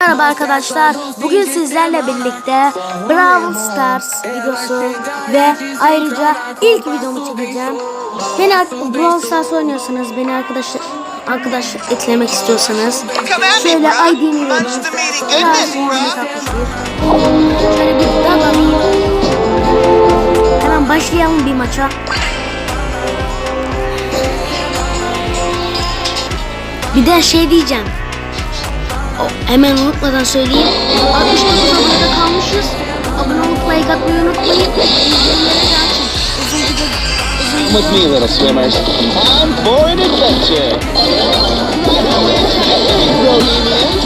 Merhaba arkadaşlar. Bugün sizlerle birlikte Brawl Stars videosu ve ayrıca ilk videomu çekeceğim. Beni Brawl Stars oynuyorsanız beni arkadaş arkadaş eklemek istiyorsanız şöyle ID'mi verin. Şöyle bir. Hemen başlayalım bir maça. Bir de şey diyeceğim. Hemen unutmadan söyleyeyim. 69 abonede kalmışız. Abone olup like atmayı unutmayın. Bildirimleri de açın. Uzun Come with me, little swimmers. Time for an adventure. Bohemians.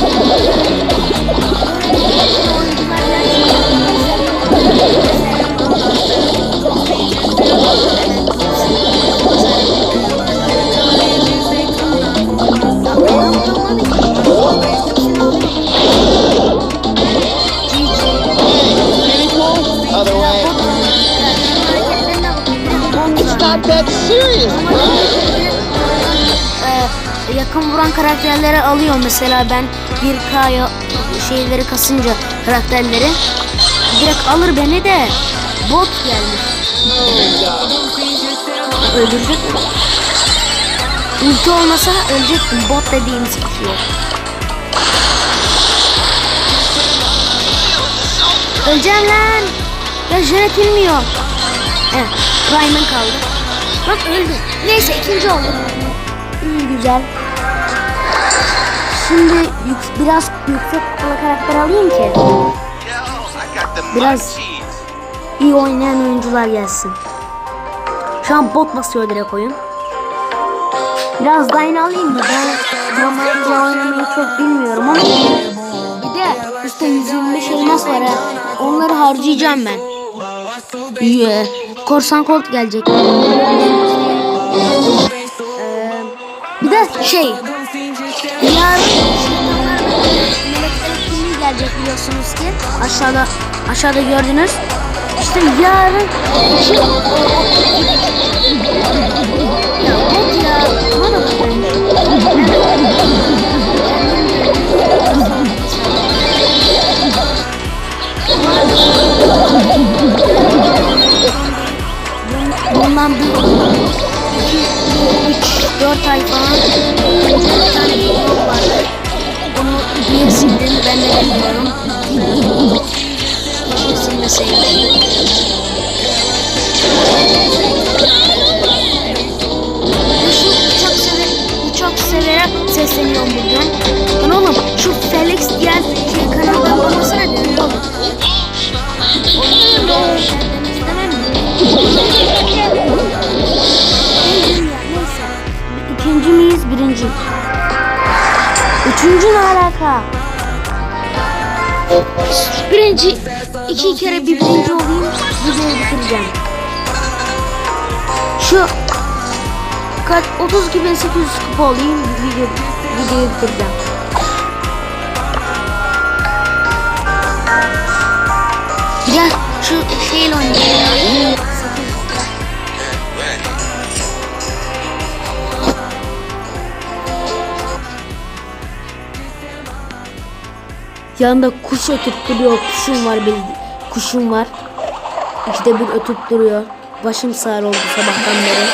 Mesela ben 1K'ya şeyleri kasınca karakterleri direkt alır beni de bot gelmiş. Öldürecek mi? Ulti olmasa ölecektim bot dediğimiz kişiye. Öleceğim lan. Ya Janet bilmiyor. Evet. Prime'ın kaldı. Bak öldü. Neyse ikinci oldu. İyi güzel. Şimdi yük- biraz yüksek kupalı karakter alayım ki Biraz- iyi oynayan oyuncular gelsin. Şu an bot basıyor direkt oyun. Biraz Dine alayım mı? Ben normalde oynamayı çok bilmiyorum ama bir de işte 125 elmas var ha. Onları harcayacağım ben. Yeah. Korsan Colt gelecek. Ee, bir de şey gelecek biliyorsunuz ki. Aşağıda aşağıda gördünüz. İşte yarın ya ya Üçüncü ne alaka? Birinci. iki kere bir birinci olayım. Videoyu bitireceğim. Şu kaç 32.800 kupa olayım. Video, videoyu bitireceğim. Gel şu şeyle oynayalım. Yanında kuş ötüp duruyor. Kuşum var bildi. Kuşum var. İşte bir ötüp duruyor. Başım sağır oldu sabahtan beri.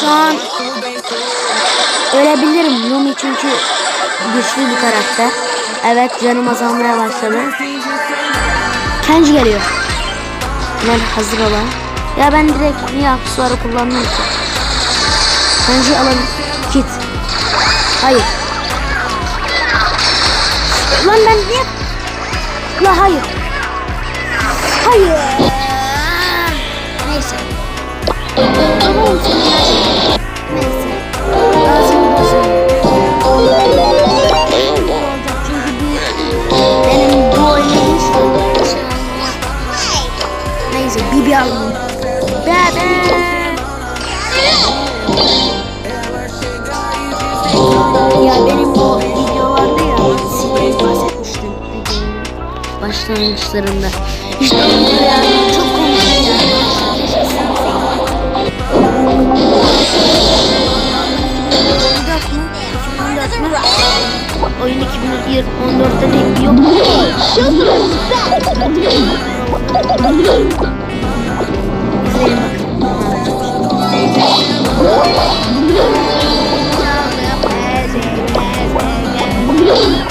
Şu an ölebilirim Yumi çünkü güçlü bir karakter. Evet canım azalmaya başladı. Kenji geliyor. Ben hazır olan. Ya ben direkt niye aksesuarı kullandım ki? Kenji alalım. Git. Hayır. Lan ben niye? La hayır. Hayır. Neyse. Ama başlangıçlarında. İşte çok komik yani. Oyun 2014'te de yok. İzleyelim bakalım.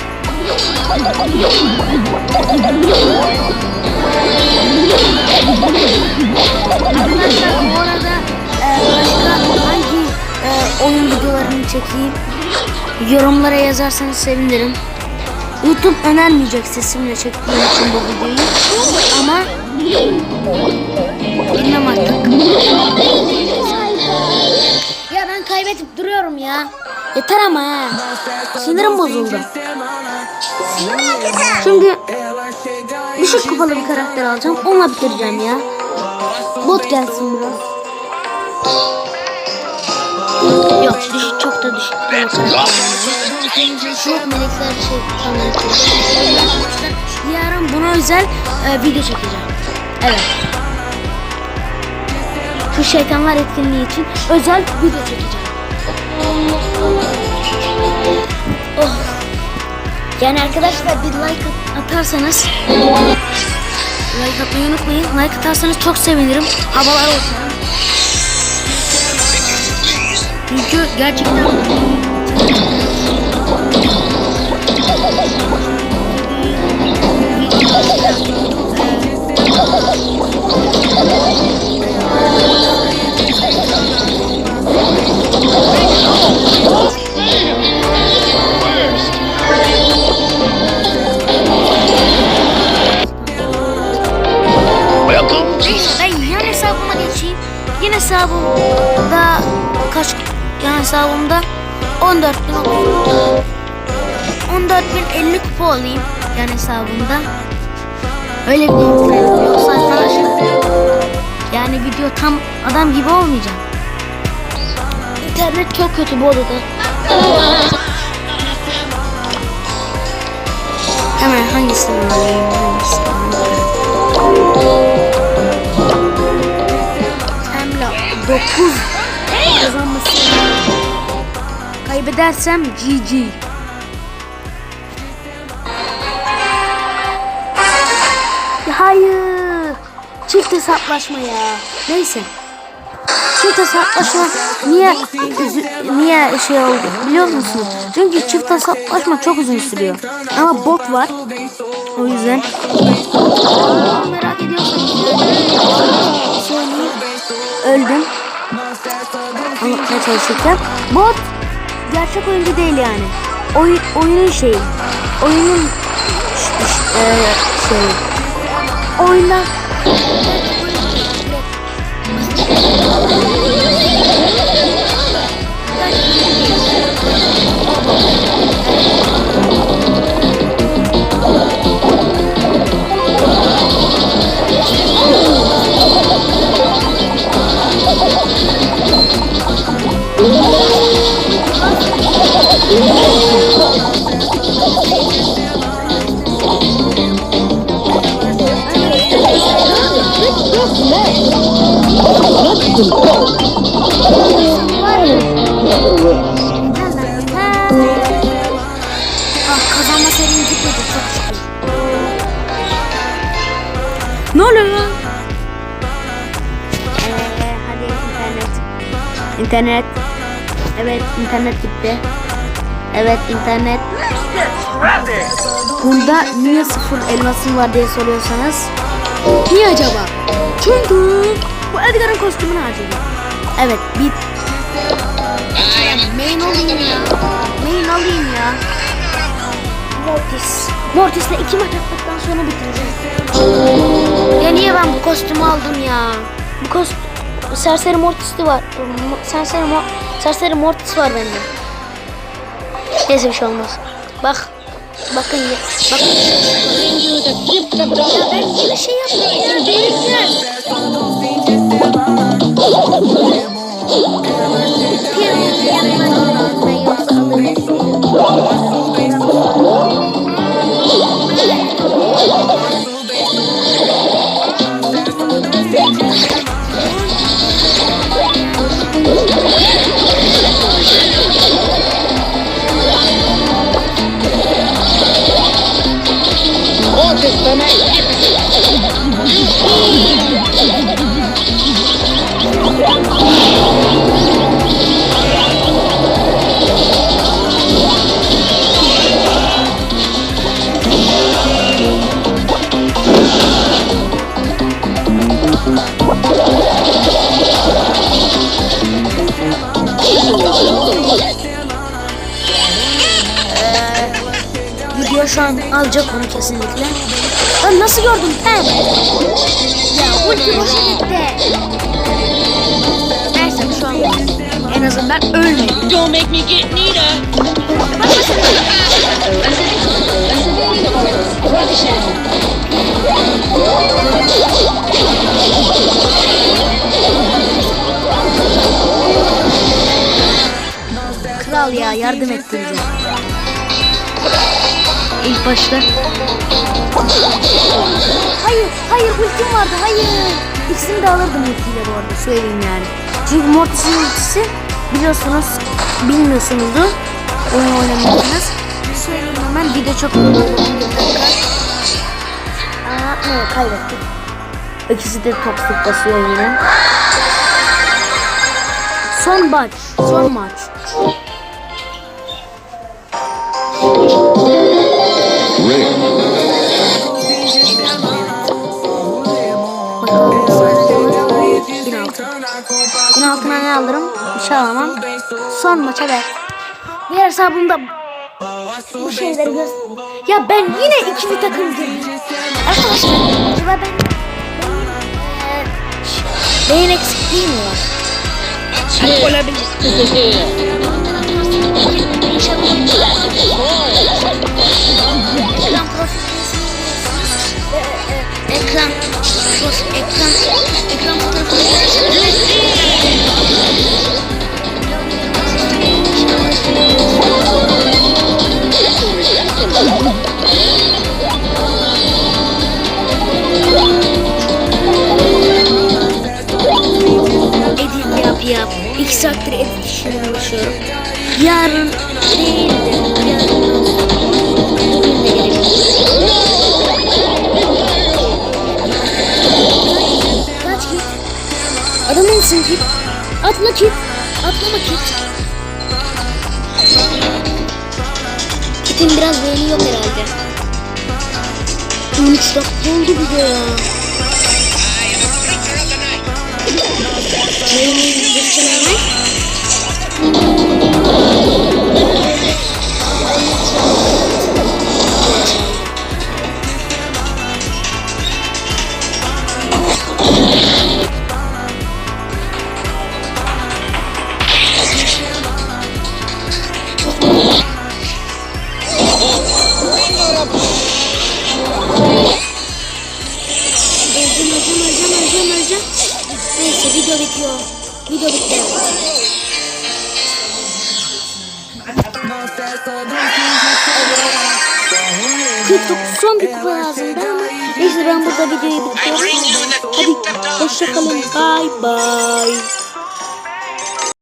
Arkadaşlar bu arada e, başka hangi e, oyun videolarını çekeyim yorumlara yazarsanız sevinirim. YouTube önermeyecek sesimle çektiğim için bu videoyu ama bilmem. Ya ben kaybedip duruyorum ya. Yeter ama ha. Sinirim bozuldu. Çünkü düşük kupalı bir karakter alacağım. Onunla bitireceğim ya. Bot gelsin biraz. Yok düşük çok da düşük. Şu melekler şey Yarın buna özel e, video çekeceğim. Evet. Şu şeytanlar etkinliği için özel video çekeceğim. Yani arkadaşlar bir like at- atarsanız like atmayı unutmayın. Like atarsanız çok sevinirim. Havalar uçarım. Çünkü gerçekten Welcome hesabımda 14 bin 14 bin 50 kupa olayım yan hesabımda. Öyle bir bitirelim. Yoksa arkadaşlar yani video tam adam gibi olmayacak. İnternet çok kötü bu odada. Hemen hangisini alayım? Hangisini alayım? Temla 9 kazanması. Kaybedersem GG. Hayır. Çift hesaplaşma ya. Neyse. Çift hesaplaşma niye niye şey oldu biliyor musunuz? Çünkü çift hesaplaşma çok uzun sürüyor. Ama bot var. O yüzden merak ediyorsanız söyleyeyim. Öldüm. Anlatmaya çalışırken. Bot gerçek oyuncu değil yani. Oyun, oyunun şeyi. Oyunun eee, şeyi. Oyundan kazanma serin gitmedi çok şükür. Ne oluyor lan? Ee, hadi internet. İnternet. Evet internet gitti. Evet internet. Bunda niye sıfır elmasın var diye soruyorsanız. Niye acaba? Çünkü bu Edgar'ın kostümünü harcadım. Evet bir Main alayım ya. Main alayım ya. Mortis. Mortis'le iki maç attıktan sonra bitireceğim. Ya niye ben bu kostümü aldım ya? Bu kostüm... Serseri Mortis'li var. Serseri, Mo Serseri Mortis var bende. Neyse bir şey olmaz. Bak. Bakın ya. Bakın. Ya ben yine şey yaptım ya. Orchestra mate! Kesinlikle. Lan nasıl gördün ben? Ya ulti boşa gitti. Neyse şu an en azından ölmedim. Don't make me get Nita. Kral ya yardım etti bize. İlk başta. Hayır, hayır ultim vardı, hayır. İkisini de alırdım ultiyle bu arada söyleyeyim yani. Çünkü Mortis'in ultisi biliyorsunuz, bilmiyorsunuzdur. Oyun oynamıyorsunuz. Söyleyeyim hemen video çok evet kaybettik. İkisi de toksik basıyor yine. Son maç, son maç. Bakalım sadece bin altı. Bin altına ne alırım? Bir şey alamam. Son maça ver. Diğer hesabımda bu şeyleri göz... Ya ben yine ikili takım girdim. Arkadaşlar acaba ben... Eee, Beyin eksikliği mi var? Olabilir. Edit yap yap. İki saattir edit işine uğraşıyorum. Yarın değil de yarın Bugün de gelebilir. Kaç git. Adamın mısın git. Atla git. Atlama git. Kitin biraz beğeni herhalde. 13 dakika oldu bir de ya. Beğeni Neyse video bitiyor. Video bitti. Kırk son bir kupa lazımdı ama neyse ben burada videoyu bitiriyorum. Hadi hoşçakalın. Bye bye.